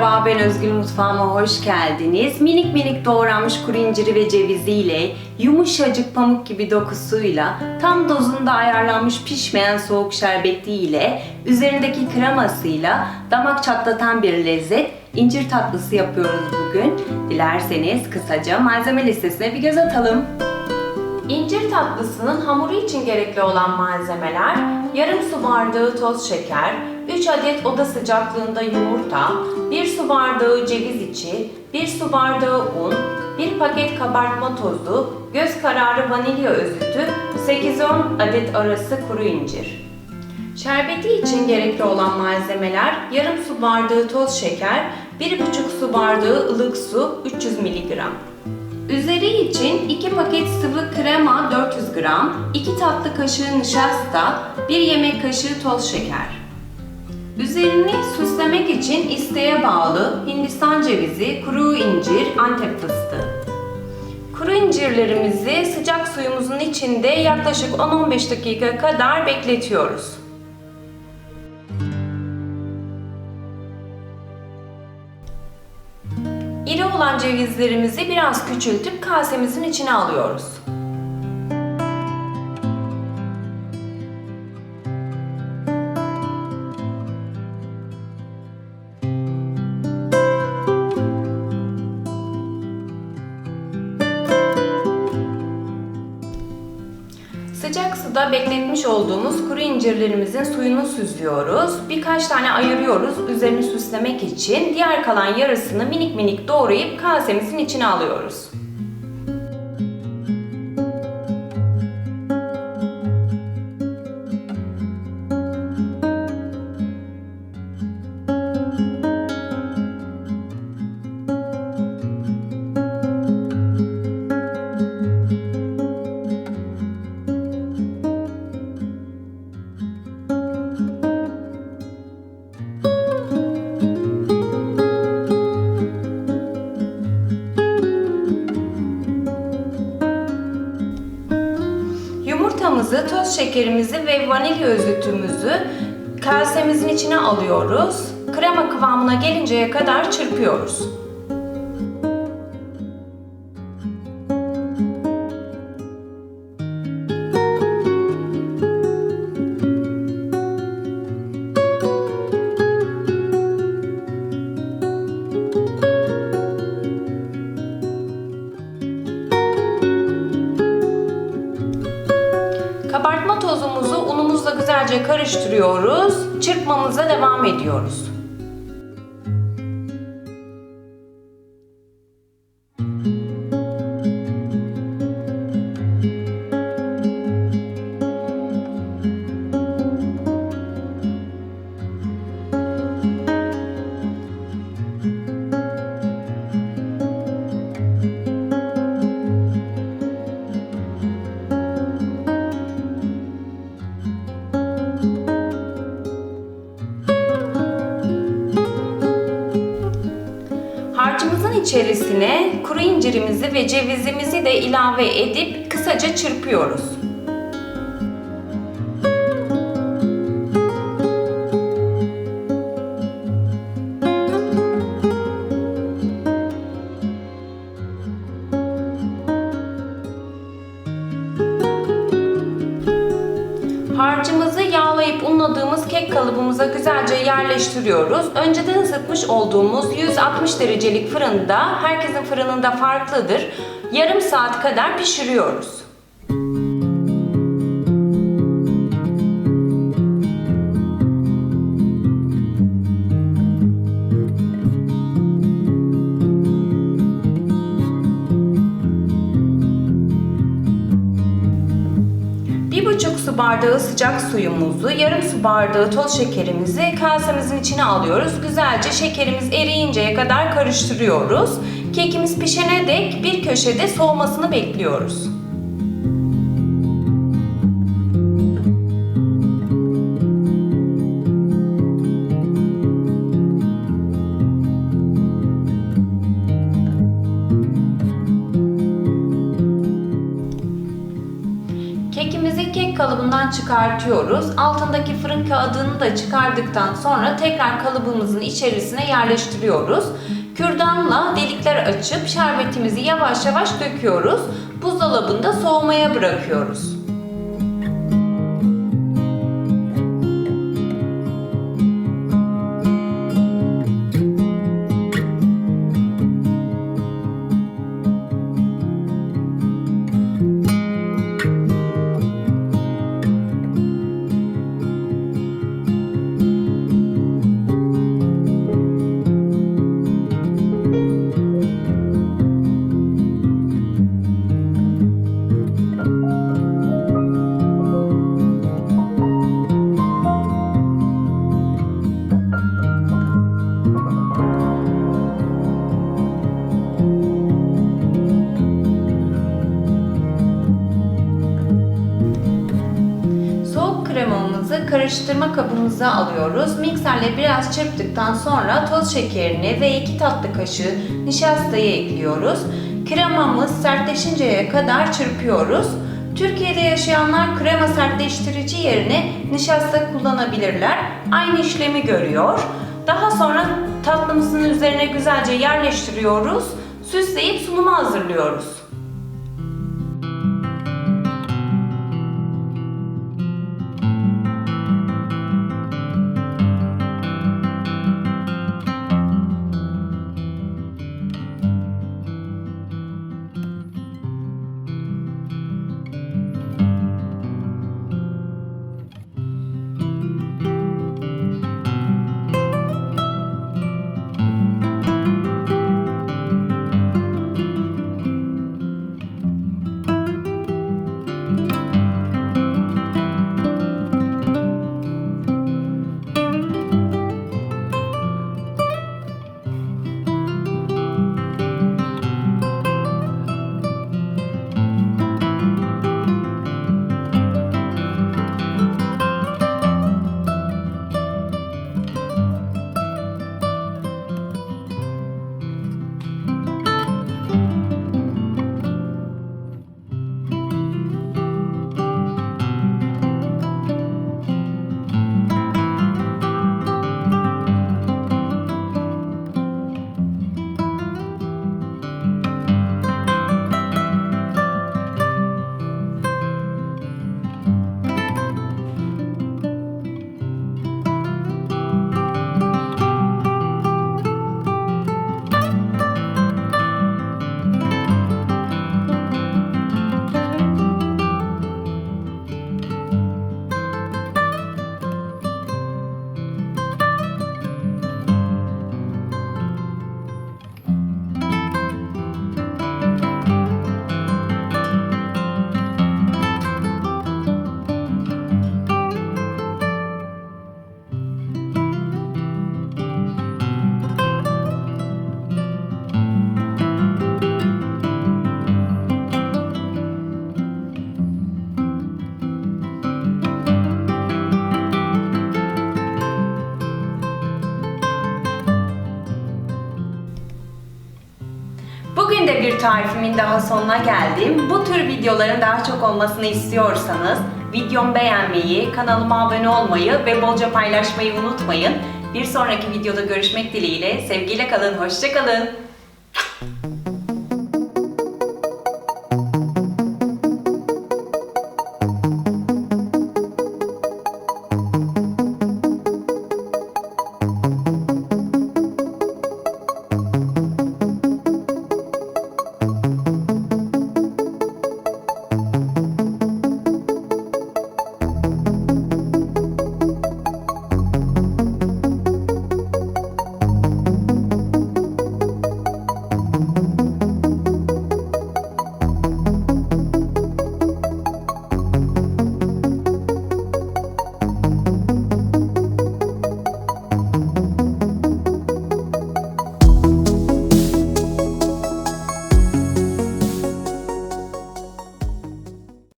merhaba ben Özgül Mutfağıma hoş geldiniz. Minik minik doğranmış kuru inciri ve ceviziyle, yumuşacık pamuk gibi dokusuyla, tam dozunda ayarlanmış pişmeyen soğuk şerbetiyle, üzerindeki kremasıyla damak çatlatan bir lezzet incir tatlısı yapıyoruz bugün. Dilerseniz kısaca malzeme listesine bir göz atalım. İncir tatlısının hamuru için gerekli olan malzemeler yarım su bardağı toz şeker, 3 adet oda sıcaklığında yumurta, 1 su bardağı ceviz içi, 1 su bardağı un, 1 paket kabartma tozu, göz kararı vanilya özütü, 8-10 adet arası kuru incir. Şerbeti için gerekli olan malzemeler yarım su bardağı toz şeker, 1,5 su bardağı ılık su 300 mg. Üzeri için 2 paket sıvı krema 400 gram, 2 tatlı kaşığı nişasta, 1 yemek kaşığı toz şeker. Üzerini süslemek için isteğe bağlı Hindistan cevizi, kuru incir, antep fıstığı. Kuru incirlerimizi sıcak suyumuzun içinde yaklaşık 10-15 dakika kadar bekletiyoruz. İri olan cevizlerimizi biraz küçültüp kasemizin içine alıyoruz. Bekletmiş olduğumuz kuru incirlerimizin suyunu süzüyoruz. Birkaç tane ayırıyoruz üzerini süslemek için. Diğer kalan yarısını minik minik doğrayıp kasemizin içine alıyoruz. Toz şekerimizi ve vanilya özütümüzü kasemizin içine alıyoruz. Krema kıvamına gelinceye kadar çırpıyoruz. Tozumuzu unumuzla güzelce karıştırıyoruz. Çırpmamıza devam ediyoruz. İçerisine kuru incirimizi ve cevizimizi de ilave edip kısaca çırpıyoruz. Harcımızı yağlayıp unladığımız kek kalıbımıza güzelce yerleştiriyoruz. Önceden ısıtmış olduğumuz 160 derecelik fırında, herkesin fırınında farklıdır, yarım saat kadar pişiriyoruz. Bir bardağı sıcak suyumuzu, yarım su bardağı toz şekerimizi kasemizin içine alıyoruz. Güzelce şekerimiz eriyinceye kadar karıştırıyoruz. Kekimiz pişene dek bir köşede soğumasını bekliyoruz. Çıkartıyoruz. Altındaki fırın kağıdını da çıkardıktan sonra tekrar kalıbımızın içerisine yerleştiriyoruz. Kürdanla delikler açıp şerbetimizi yavaş yavaş döküyoruz. Buzdolabında soğumaya bırakıyoruz. Karıştırma kabımıza alıyoruz. Mikserle biraz çırptıktan sonra toz şekerini ve 2 tatlı kaşığı nişastayı ekliyoruz. Kremamız sertleşinceye kadar çırpıyoruz. Türkiye'de yaşayanlar krema sertleştirici yerine nişasta kullanabilirler. Aynı işlemi görüyor. Daha sonra tatlımızın üzerine güzelce yerleştiriyoruz. Süsleyip sunuma hazırlıyoruz. Tarifimin daha sonuna geldim. Bu tür videoların daha çok olmasını istiyorsanız videomu beğenmeyi, kanalıma abone olmayı ve bolca paylaşmayı unutmayın. Bir sonraki videoda görüşmek dileğiyle. Sevgiyle kalın, hoşça kalın.